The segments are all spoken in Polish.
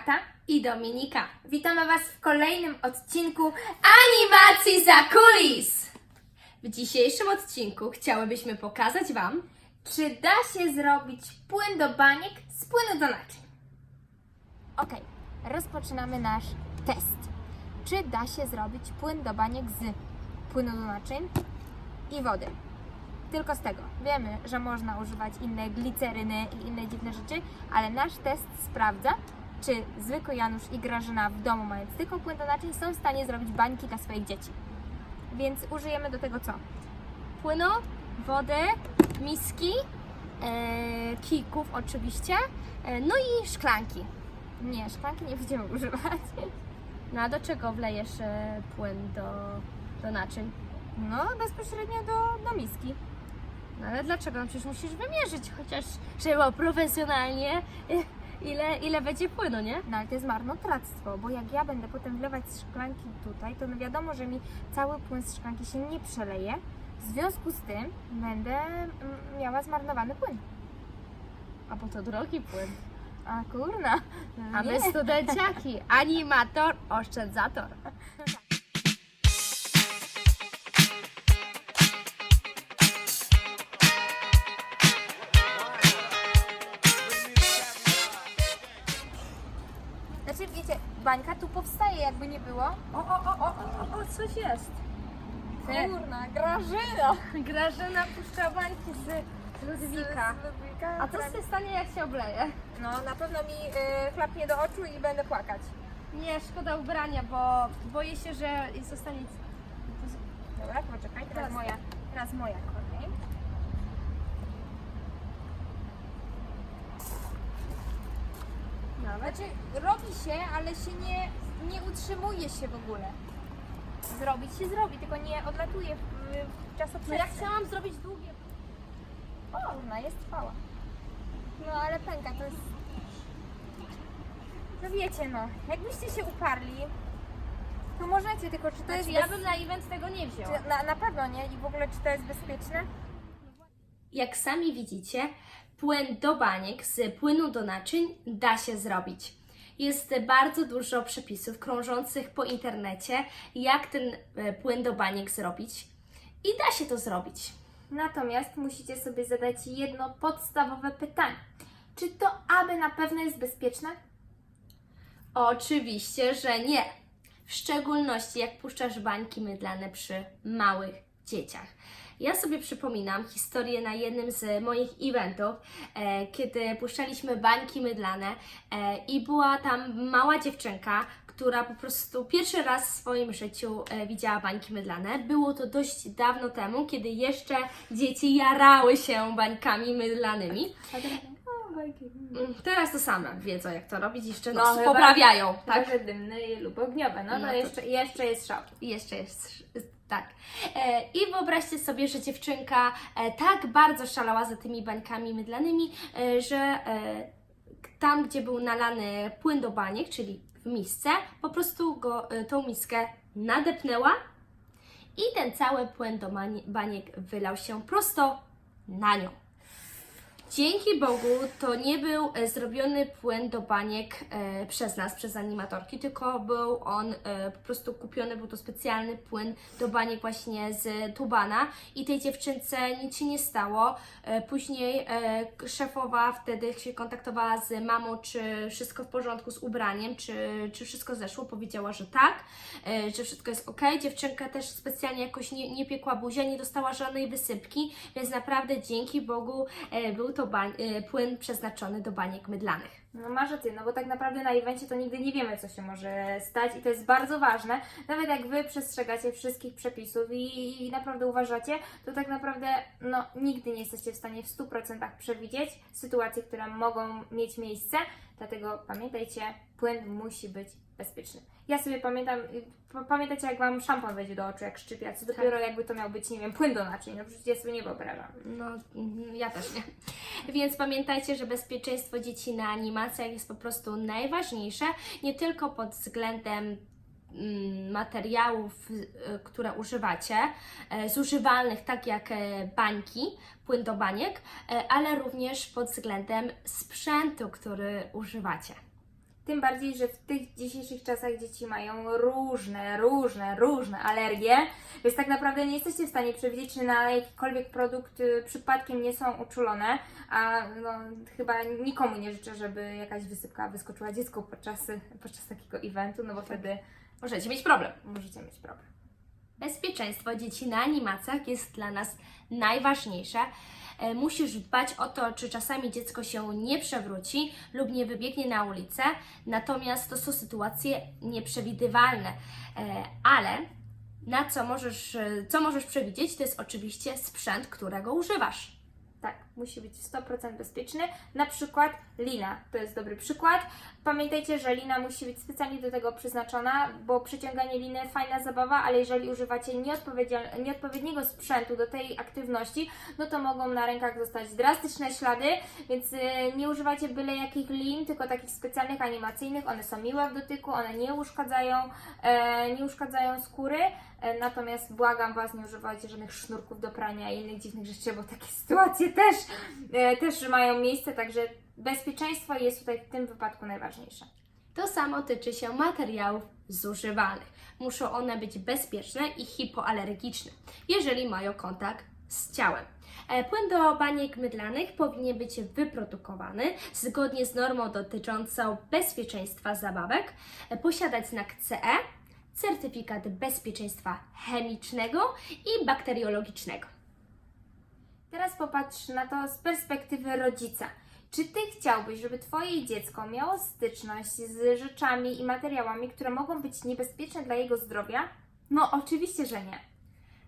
Marta i Dominika. Witamy Was w kolejnym odcinku animacji za kulis. W dzisiejszym odcinku chciałybyśmy pokazać Wam, czy da się zrobić płyn do baniek z płynu do naczyń. Ok, rozpoczynamy nasz test. Czy da się zrobić płyn do baniek z płynu do naczyń i wody? Tylko z tego. Wiemy, że można używać inne gliceryny i inne dziwne rzeczy, ale nasz test sprawdza, czy zwykły Janusz i Grażyna w domu, mając tylko płyn do naczyń, są w stanie zrobić bańki dla swoich dzieci. Więc użyjemy do tego co? Płynu, wody, miski, e, oczywiście, e, no i szklanki. Nie, szklanki nie będziemy używać. No a do czego wlejesz e, płyn do, do naczyń? No, bezpośrednio do, do miski. No ale dlaczego? No przecież musisz wymierzyć chociaż, było profesjonalnie, ile, ile będzie płynu, nie? No ale to jest marnotrawstwo, bo jak ja będę potem wlewać z szklanki tutaj, to no wiadomo, że mi cały płyn z szklanki się nie przeleje. W związku z tym będę mm, miała zmarnowany płyn. A bo to drogi płyn. A kurna. no A my studenciaki, animator, oszczędzator. Znaczy wiecie, bańka tu powstaje jakby nie było. O, o, o, o, o, o coś jest. Kurna, Grażyna! Grażyna puszcza bańki z Ludwika. Z Ludwika, A co się stanie jak się obleje? No, na pewno mi y, chlapnie do oczu i będę płakać. Nie, szkoda ubrania, bo boję się, że zostanie... Dobra, poczekaj, Teraz. moja, teraz moja kolej. Nawet. Znaczy, robi się, ale się nie, nie utrzymuje się w ogóle. Zrobić się zrobi, tylko nie odlatuje w, w No czasoprzestrzeń. ja chciałam zrobić długie... O, ona jest trwała. No ale pęka to jest... No wiecie no, jakbyście się uparli, to możecie, tylko czy to jest Znaczy, ja bez... bym na event tego nie wzięła. czy, na, na pewno nie i w ogóle czy to jest bezpieczne? Jak sami widzicie, płyn do baniek z płynu do naczyń da się zrobić. Jest bardzo dużo przepisów krążących po internecie, jak ten e, płyn do baniek zrobić. I da się to zrobić. Natomiast musicie sobie zadać jedno podstawowe pytanie. Czy to aby na pewno jest bezpieczne? Oczywiście, że nie. W szczególności jak puszczasz bańki mydlane przy małych dzieciach. Ja sobie przypominam historię na jednym z moich eventów, e, kiedy puszczaliśmy bańki mydlane e, i była tam mała dziewczynka, która po prostu pierwszy raz w swoim życiu e, widziała bańki mydlane. Było to dość dawno temu, kiedy jeszcze dzieci jarały się bańkami mydlanymi. Mm, Teraz to same wiedzą, jak to robić, jeszcze No, chyba- poprawiają. Tak, Tak? że dymne lub ogniowe, no, No to to- jeszcze, jeszcze jest szok. I jeszcze jest, tak. E, I wyobraźcie sobie, że dziewczynka e, tak bardzo szalała za tymi bańkami mydlanymi, e, że e, tam, gdzie był nalany płyn do baniek, czyli w misce, po prostu go, e, tą miskę nadepnęła i ten cały płyn do bani- baniek wylał się prosto na nią. Dzięki Bogu to nie był e, zrobiony płyn do baniek e, przez nas, przez animatorki, tylko był on e, po prostu kupiony, był to specjalny płyn do baniek właśnie z Tubana i tej dziewczynce nic się nie stało. Później szefowa wtedy się kontaktowała z mamą, czy wszystko w porządku z ubraniem, czy, czy wszystko zeszło. Powiedziała, że tak, że wszystko jest ok. Dziewczynka też specjalnie jakoś nie, nie piekła buzia, nie dostała żadnej wysypki, więc naprawdę dzięki Bogu był to bań, e, płyn przeznaczony do baniek mydlanych. No masz rację, no bo tak naprawdę na evencie to nigdy nie wiemy, co się może stać i to jest bardzo ważne. Nawet jak Wy przestrzegacie wszystkich przepisów i, i naprawdę uważacie, to tak naprawdę no, nigdy nie jesteście w stanie w 100% przewidzieć sytuacji, które mogą mieć miejsce. Dlatego pamiętajcie, płyn musi być bezpieczny. Ja sobie pamiętam, y, pamiętacie jak Wam szampon wejdzie do oczu, jak szczypia, co dopiero jakby to miał być, nie wiem, płyn do naczyń, no przecież ja sobie nie wyobrażam. No, mhm, ja też nie. Więc pamiętajcie, że bezpieczeństwo dzieci na animacjach jest po prostu najważniejsze, nie tylko pod względem mm, materiałów, y, które używacie, e, zużywalnych, tak jak e, bańki, płyn do baniek, e, ale również pod względem sprzętu, który używacie. Tym bardziej, że w tych dzisiejszych czasach dzieci mają różne, różne, różne alergie, więc tak naprawdę nie jesteście w stanie przewidzieć, czy na jakikolwiek produkt y, przypadkiem nie są uczulone, a no, chyba nikomu nie życzę, żeby jakaś wysypka wyskoczyła dziecku podczas, podczas takiego eventu, no bo wtedy Możecie mieć problem. możecie mieć problem. Bezpieczeństwo dzieci na animacjach jest dla nas najważniejsze. E, Musisz dbać o to, czy czasami dziecko się nie przewróci lub nie wybiegnie na ulicę, natomiast to są sytuacje nieprzewidywalne, E, ale na co możesz, e, co możesz przewidzieć, to jest oczywiście sprzęt, którego używasz. Musi być 100% bezpieczny. Na przykład lina, to jest dobry przykład. Pamiętajcie, że lina musi być specjalnie do tego przeznaczona, bo przyciąganie liny fajna zabawa, ale jeżeli używacie nieodpowiedniego sprzętu do tej aktywności, no to mogą na rękach zostać drastyczne ślady, więc y, nie używajcie byle jakich lin, tylko takich specjalnych animacyjnych. One są miłe w dotyku, one nie uszkadzają, e, nie uszkadzają skóry. E, Natomiast błagam Was, nie używajcie żadnych sznurków do prania i innych dziwnych rzeczy, bo takie sytuacje też, e, też mają miejsce, także bezpieczeństwo jest tutaj w tym wypadku najważniejsze. To samo tyczy się materiałów zużywanych. Muszą one być bezpieczne i hipoalergiczne, jeżeli mają kontakt z ciałem. E, Płyn do baniek mydlanych powinien być wyprodukowany zgodnie z normą dotyczącą bezpieczeństwa zabawek, posiadać znak CE, certyfikat bezpieczeństwa chemicznego i bakteriologicznego. Teraz popatrz na to z perspektywy rodzica. Czy Ty chciałbyś, żeby Twoje dziecko miało styczność z rzeczami i materiałami, które mogą być niebezpieczne dla jego zdrowia? No, oczywiście, że nie.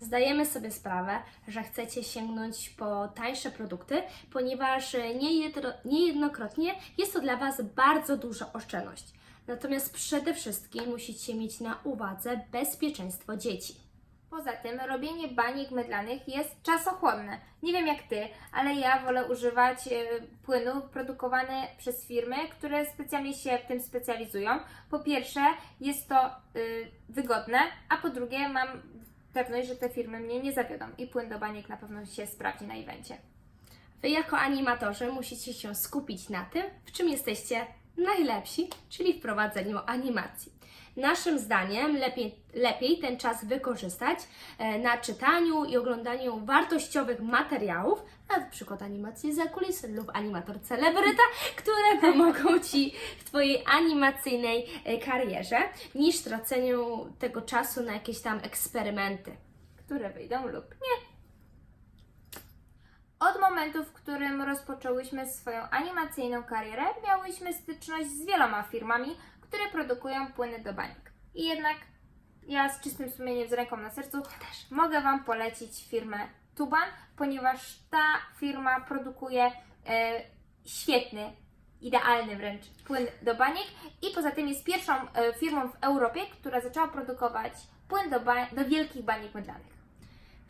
Zdajemy sobie sprawę, że chcecie sięgnąć po tańsze produkty, ponieważ niejedno, niejednokrotnie jest to dla Was bardzo duża oszczędność. Natomiast przede wszystkim musicie mieć na uwadze bezpieczeństwo dzieci. Poza tym robienie baniek mydlanych jest czasochłonne. Nie wiem jak Ty, ale ja wolę używać e, płynów produkowane przez firmy, które specjalnie się w tym specjalizują. Po pierwsze jest to y, wygodne, a po drugie mam pewność, że te firmy mnie nie zawiodą i płyn do baniek na pewno się sprawdzi na evencie. Wy jako animatorzy musicie się skupić na tym, w czym jesteście najlepsi, czyli w prowadzeniu animacji. Naszym zdaniem lepiej, lepiej ten czas wykorzystać e, na czytaniu i oglądaniu wartościowych materiałów, na przykład animacji za kulisy lub animator celebryta, które pomogą Ci w Twojej animacyjnej e, karierze, niż traceniu tego czasu na jakieś tam eksperymenty. które wyjdą lub nie. Od momentu, w którym rozpoczęłyśmy swoją animacyjną karierę, miałyśmy styczność z wieloma firmami, które produkują płyny do baniek. I jednak ja z czystym sumieniem, z ręką na sercu też mogę Wam polecić firmę Tuban, ponieważ ta firma produkuje e, świetny, idealny wręcz płyn do baniek i poza tym jest pierwszą e, firmą w Europie, która zaczęła produkować płyn do, do wielkich baniek mydlanych.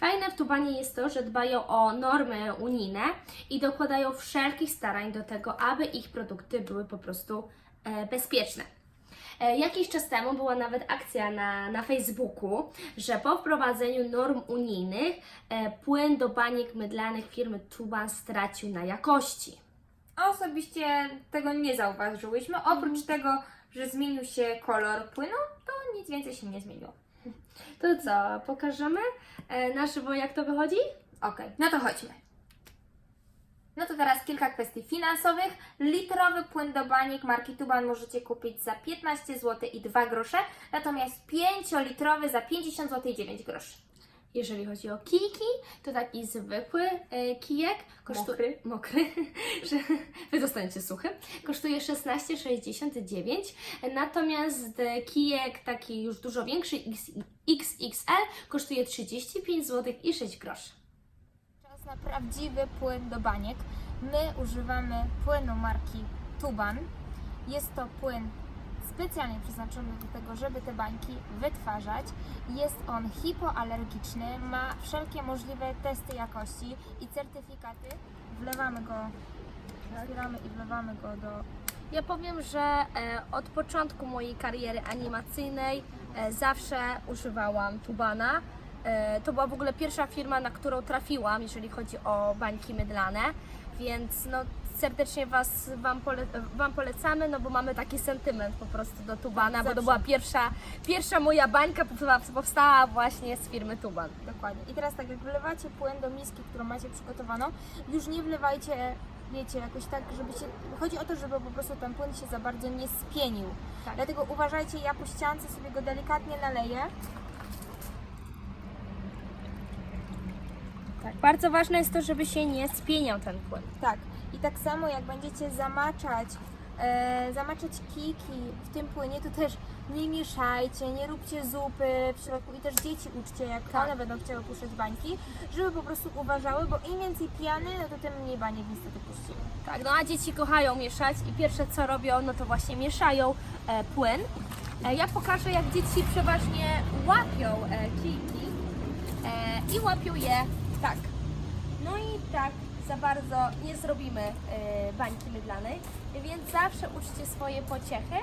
Fajne w Tubanie jest to, że dbają o normy unijne i dokładają wszelkich starań do tego, aby ich produkty były po prostu e, bezpieczne. E, Jakiś czas temu była nawet akcja na, na Facebooku, że po wprowadzeniu norm unijnych e, płyn do baniek mydlanych firmy Tuban stracił na jakości. A Osobiście tego nie zauważyłyśmy. Oprócz tego, że zmienił się kolor płynu, to nic więcej się nie zmieniło. To co, pokażemy e, na żywo jak to wychodzi? Okej, no to chodźmy. No to teraz kilka kwestii finansowych. Litrowy płyn do baniek marki Tuban możecie kupić za 15 zł i 2 grosze, natomiast 5-litrowy za 50 zł i 9 groszy. Jeżeli chodzi o kijki, to taki zwykły e, kijek kosztuje Mokry. mokry, że wy dostaniecie suchy, kosztuje 16,69. Natomiast e, kijek taki już dużo większy X- XXL kosztuje 35 zł i 6 groszy. Czas na prawdziwy płyn do baniek. My używamy płynu marki Tuban. Jest to płyn specjalnie przeznaczony do tego, żeby te bańki wytwarzać. Jest on hipoalergiczny, ma wszelkie możliwe testy jakości i certyfikaty. Wlewamy go, otwieramy i wlewamy go do Ja powiem, że e, od początku mojej kariery animacyjnej e, zawsze używałam Tubana. E, To była w ogóle pierwsza firma, na którą trafiłam, jeżeli chodzi o bańki mydlane, więc no serdecznie was, wam, pole, wam polecamy, no bo mamy taki sentyment po prostu do Tubana, bo to była pierwsza, pierwsza moja bańka powstała właśnie z firmy Tuban. Dokładnie. I teraz tak jak wlewacie płyn do miski, którą macie przygotowaną, już nie wlewajcie, wiecie, jakoś tak, żeby się... Chodzi o to, żeby po prostu ten płyn się za bardzo nie spienił. Tak. Dlatego uważajcie, ja po ściance sobie go delikatnie naleję. Tak. Bardzo ważne jest to, żeby się nie spieniał ten płyn. Tak. I tak samo jak będziecie zamaczać, e, zamaczać kiki w tym płynie, to też nie mieszajcie, nie róbcie zupy w środku i też dzieci uczcie, jak Tak. one będą chciały puszczać bańki, żeby po prostu uważały, bo im więcej piany, no to tym mniej baniek niestety puścimy. Tak, no a dzieci kochają mieszać i pierwsze co robią, no to właśnie mieszają e, płyn. E, ja pokażę jak dzieci przeważnie łapią e, kijki e, i łapią je tak. No i tak za bardzo nie zrobimy e, bańki mydlanej, więc zawsze uczcie swoje pociechy,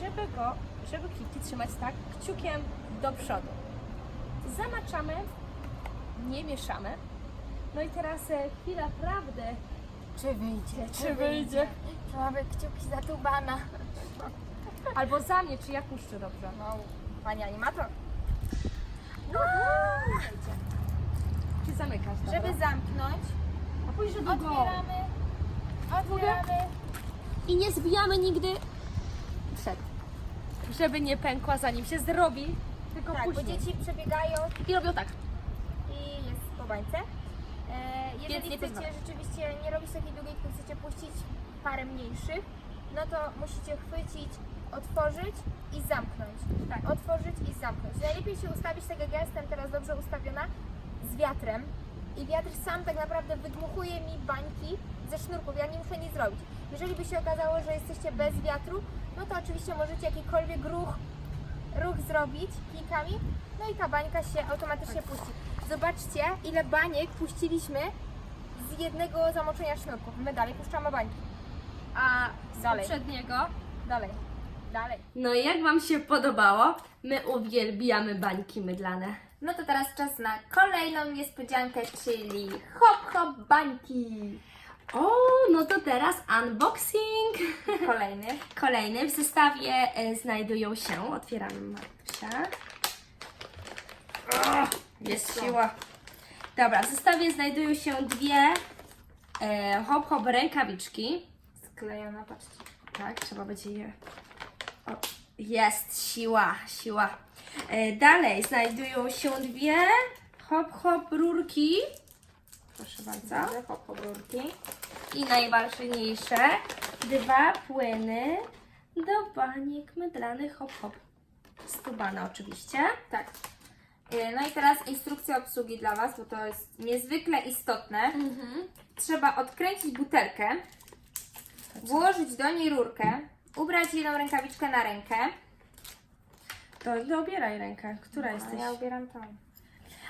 żeby go, żeby kijki trzymać tak kciukiem do przodu. Zamaczamy, nie mieszamy. No i teraz e, chwila prawdy. Czy wyjdzie? Czy wyjdzie? Trzymamy kciuki za tubana. Albo za mnie, czy ja puszczę dobrze? No, pani animator. Czy zamykasz, dobra? Żeby zamknąć, A pójść do otwieramy, otwieramy. I nie zbijamy nigdy przed. Żeby nie pękła zanim się zrobi, tylko Tak, bo później. dzieci przebiegają I robią tak. i jest po bańce. E, Więc jeżeli nie chcecie rzeczywiście nie robić takiej długiej, tylko chcecie puścić parę mniejszych, no to musicie chwycić, otworzyć i zamknąć. Tak. Otworzyć i zamknąć. Najlepiej się ustawić tak jak ja jestem teraz dobrze ustawiona z wiatrem i wiatr sam tak naprawdę wydmuchuje mi bańki ze sznurków. Ja nie muszę nic zrobić. Jeżeli by się okazało, że jesteście bez wiatru, no to oczywiście możecie jakikolwiek ruch ruch zrobić klikami, no i ta bańka się automatycznie puści. Zobaczcie, ile baniek puściliśmy z jednego zamoczenia sznurków. My dalej puszczamy bańki. A z Dalej. poprzedniego. Dalej, dalej. No i jak Wam się podobało? My uwielbiamy bańki mydlane. No to teraz czas na kolejną niespodziankę, czyli hop hop bańki. O, no to teraz unboxing. Kolejny. Kolejny w zestawie e, znajdują się, otwieramy Martusia. O, jest siła. Dobra, w zestawie znajdują się dwie e, hop hop rękawiczki. Sklejona, patrzcie. Tak, trzeba będzie je. O, jest siła, siła. E, dalej znajdują się dwie hop hop rurki. Proszę bardzo. Hop hop rurki. I najważniejsze, dwa płyny do baniek mydlanych hop hop. Z tubana oczywiście. Tak. Y, No i teraz instrukcja obsługi dla Was, bo to jest niezwykle istotne. Trzeba odkręcić butelkę, włożyć do niej rurkę, ubrać jedną rękawiczkę na rękę. To dobieraj rękę, która jesteś. Ja ubieram tą.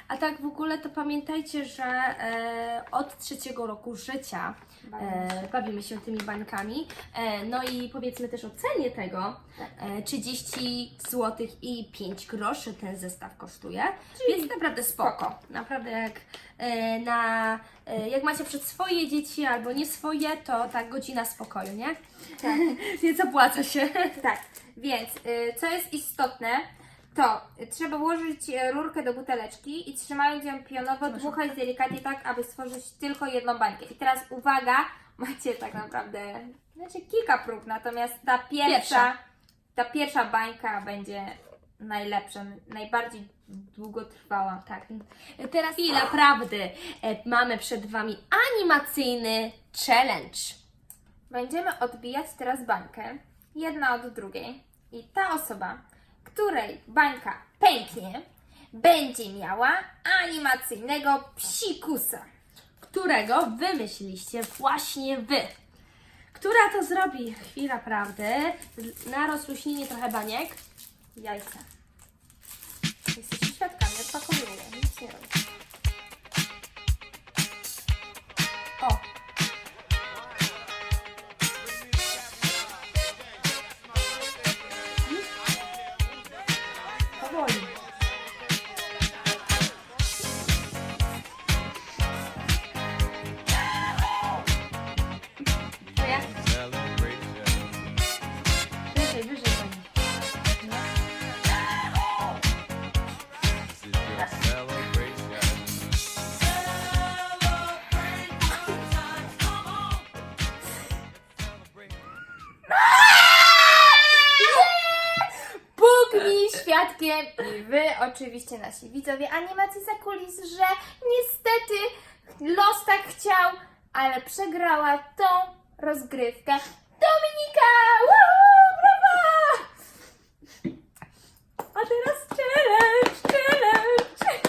A tak w ogóle to pamiętajcie, że e, od trzeciego roku życia e, bawimy się tymi bańkami. E, no i powiedzmy też o cenie tego. E, 30 zł i 5 groszy ten zestaw kosztuje. Więc naprawdę spoko. Naprawdę jak e, na e, jak macie przed swoje dzieci albo nie swoje, to tak godzina spokoju, nie? Tak. Więc opłaca się. Tak, więc y, co jest istotne, to trzeba włożyć y, rurkę do buteleczki i trzymając ją pionowo, dmuchać delikatnie tak, aby stworzyć tylko jedną bańkę. I teraz uwaga, macie tak naprawdę znaczy kilka prób, natomiast ta pierwsza, Pierwsza. ta pierwsza bańka będzie najlepsza, najbardziej długotrwała. Tak. Teraz chwila prawdy. E, mamy przed Wami animacyjny challenge. Będziemy odbijać teraz bańkę, jedna od drugiej i ta osoba, której bańka pęknie, będzie miała animacyjnego psikusa. którego wymyśliliście właśnie Wy. Która to zrobi? Chwila prawdy. Na rozluźnienie trochę baniek. Jajca. Jesteście świadkami, odpakowuję, nic nie robię. Oczywiście nasi widzowie animacji za kulis, że niestety los tak chciał, ale przegrała tą rozgrywkę Dominika! Woohoo, brawa! A teraz challenge, challenge!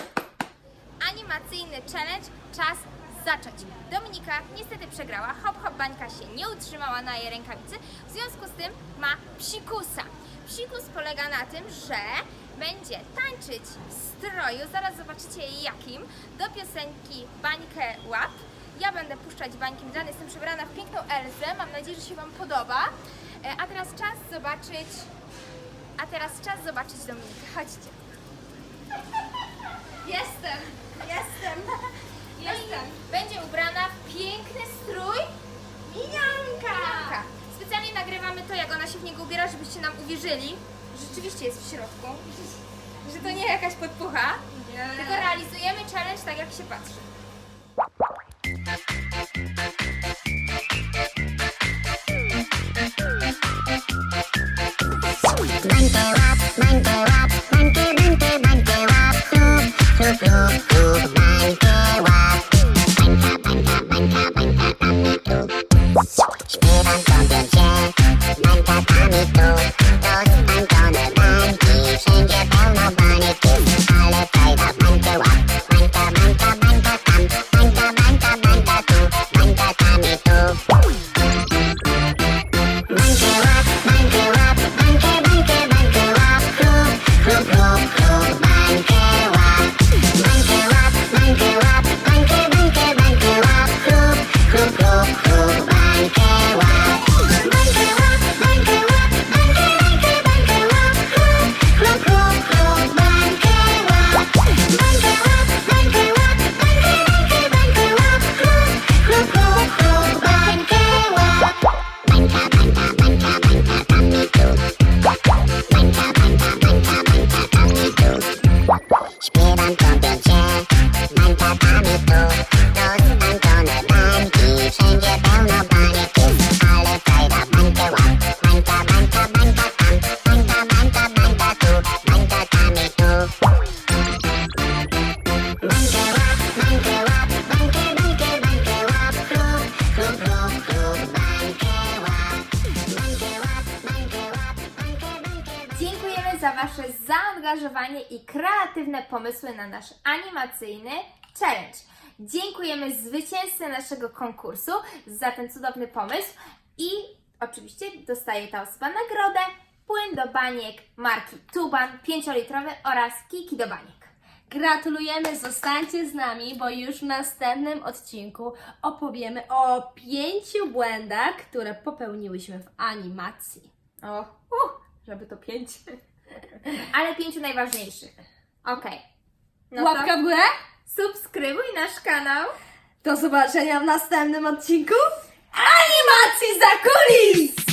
Animacyjny challenge, czas zacząć. Dominika niestety przegrała, hop hop bańka się nie utrzymała na jej rękawicy, w związku z tym ma psikusa. Psikus polega na tym, że będzie tańczyć w stroju, zaraz zobaczycie jakim, do piosenki Bańkę Łap. Ja będę puszczać bańki Mdlany, jestem przebrana w piękną Elzę, mam nadzieję, że się Wam podoba. E, A teraz czas zobaczyć, a teraz czas zobaczyć Dominikę, chodźcie. Jestem, jestem, jestem. Będzie ubrana w piękny strój Minionka. Specjalnie nagrywamy to, jak ona się w niego ubiera, żebyście nam uwierzyli, rzeczywiście jest w środku, że to nie jakaś podpucha, tylko realizujemy challenge tak, jak się patrzy. Pomysły na nasz animacyjny challenge. Dziękujemy zwycięzcy naszego konkursu za ten cudowny pomysł i oczywiście dostaje ta osoba nagrodę płyn do baniek marki Tuban 5-litrowy oraz kiki do baniek. Gratulujemy, zostańcie z nami, bo już w następnym odcinku opowiemy o pięciu błędach, które popełniłyśmy w animacji. O, uh, żeby to pięć. Ale pięciu najważniejszych. Okej. No to Łapka w górę? subskrybuj nasz kanał. Do zobaczenia w następnym odcinku animacji za kulis!